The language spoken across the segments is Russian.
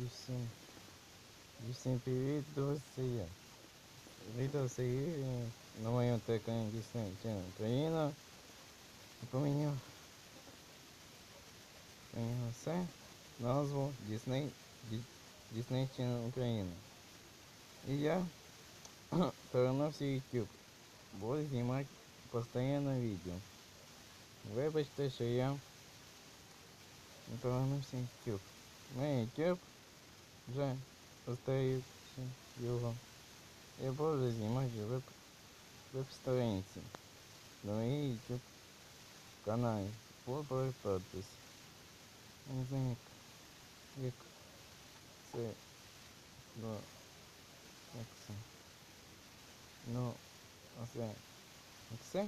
І всім, і всім привіт, друзі, це я. Відео Сергій на моєму телеканалі Disney Channel Україна. І Поміняв, поміняв все, назву Disney, Ді- Disney Channel Україна. І я повернувся в YouTube. Буду знімати постійно відео. Вибачте, що я не повернувся в YouTube. Мій YouTube вже остається його. Я буду знімати веб, веб-сторінці на моїй YouTube каналі. Буду повертатись. Я Не знаю, як, як це ну, як це. Ну, оце як це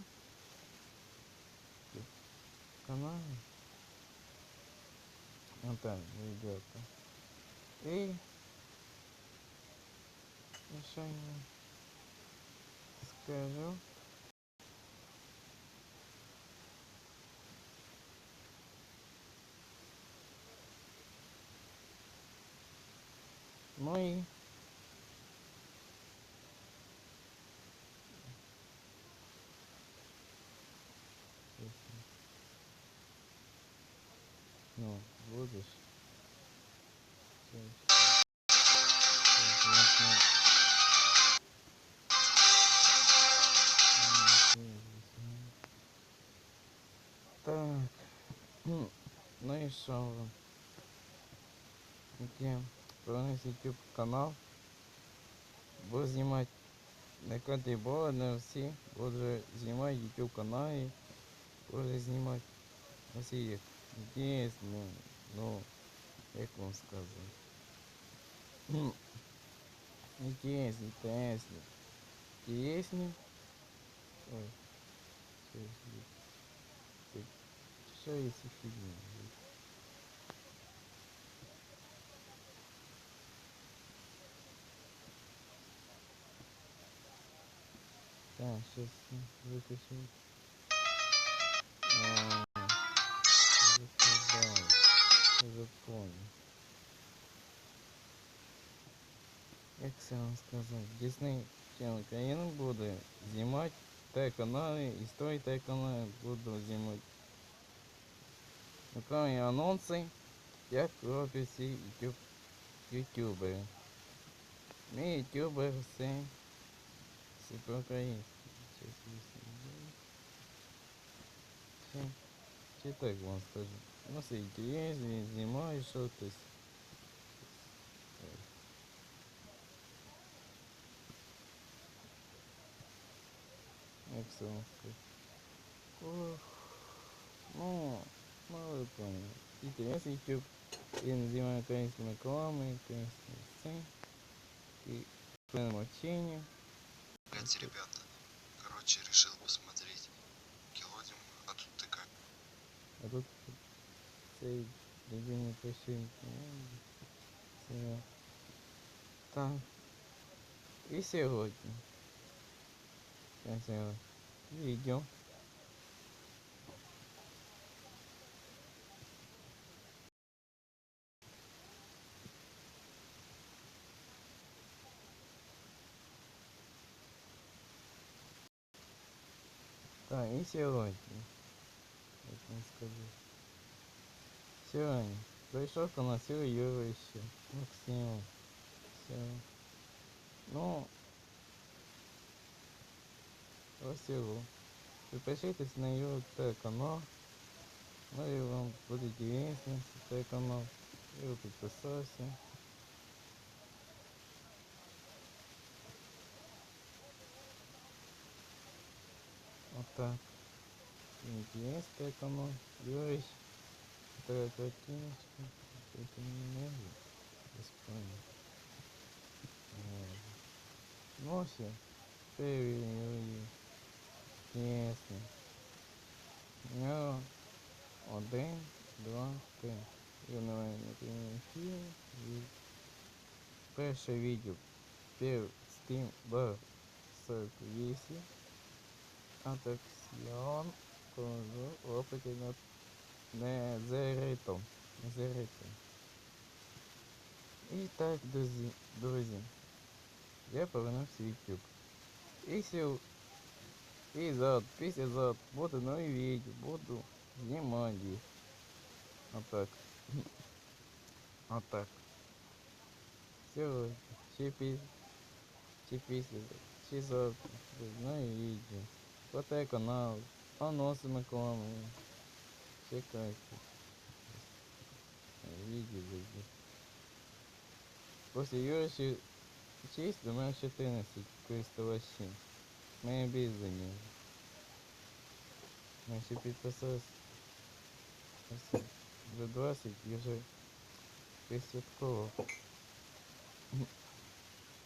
в каналі. Вот так идет. и еще я скажу. ну і що? Таке. Повернусь YouTube канал. Буду знімати не котрі було, не всі. Буду знімати YouTube каналі. Буду знімати всі як інтересні, ну, як вам сказати. Ну, Интересно, интересно. Интересно. Ой. Что есть? Так, Что есть фигня? сейчас выключу. А, заказал. Уже понял. Як це вам сказати? Disney Channel Україна буде знімати те канали, історії те канали буду знімати. Окремі анонси, як роблять всі ютуб, ютубери. Ми ютубери все, все по-українськи. Щас висновлю. Чи, чи так вам скажу? Ну все інтересно, знімаю щось. Як це вам сказати? Ох, ну, ну ви поняли. Інтерес YouTube. Я називаю українськими рекламами, українськими все. І членом общения. Блять, ребята. Короче, решил посмотреть Келодим, а тут ты как? А тут цей людині пишуть. Це. Так. І сьогодні. Я сьогодні. Відео. Так, і сьогодні. Як вам скажу. Сьогодні. Прийшов до нас Юрій Юрійович, Максим. Все. Ну, ось його. Підпишитесь на його телеканал. Ну і вам буде інтересно цей канал. Я його підписався. Отак. Интересный канал. Юрий. Такая картиночка. Это не могу. Исправить. Ну все. Перевірили. Ясно. Ну, один, два, три. Я на фільм. І перше відео. Перед Steam Bar 48. Атракціон кожу опиті на не зеритом. Зеритом. І так, друзі, друзі, я повернувся в YouTube. І сів, і зад, після зад, буду нові відео, буду знімати їх. Отак. Отак. Сьогодні, чи після, чи після, чи завтра, нові відео. Коте канал, поноси Миколами. Чекайте. Відео зайдіть. Після Юри ще 6, до мене 14 користувачів. Мене бізнес. Ми ще підписались. Ось Вже 20 і вже присвятково.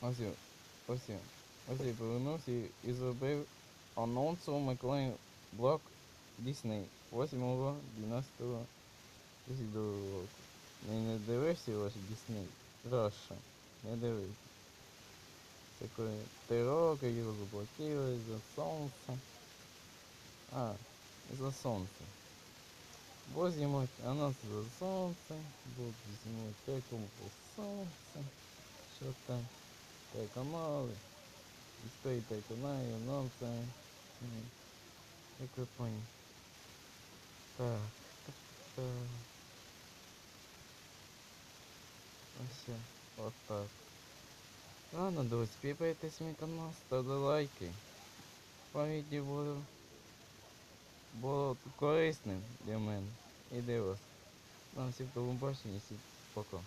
Ось, я- ось, я- ось я повернувся і- і зробив анонс у Миколаїв блок Disney 8 12 2002 року. Не, не дивився ваш Disney? Раша. Не дивився. Це коли три роки його заблокували за сонце. А, за сонце. Бо знімуть анонс за сонце, будуть знімати якому по сонце. Що там? Та канали. Історії та каналі, анонси. М, Як ви поняли. Так, так, так. Ось, отак. Ладно, друзі, підписуйтесь мій канал, ставте лайки. По відео було, було корисним для мене і для вас. Нам всім до побачення, всім пока.